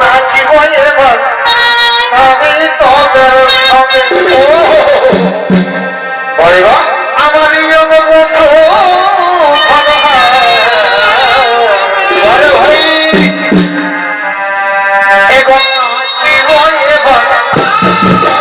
নাচিব এবার আমি তোদের সঙ্গে আমার বন্ধু।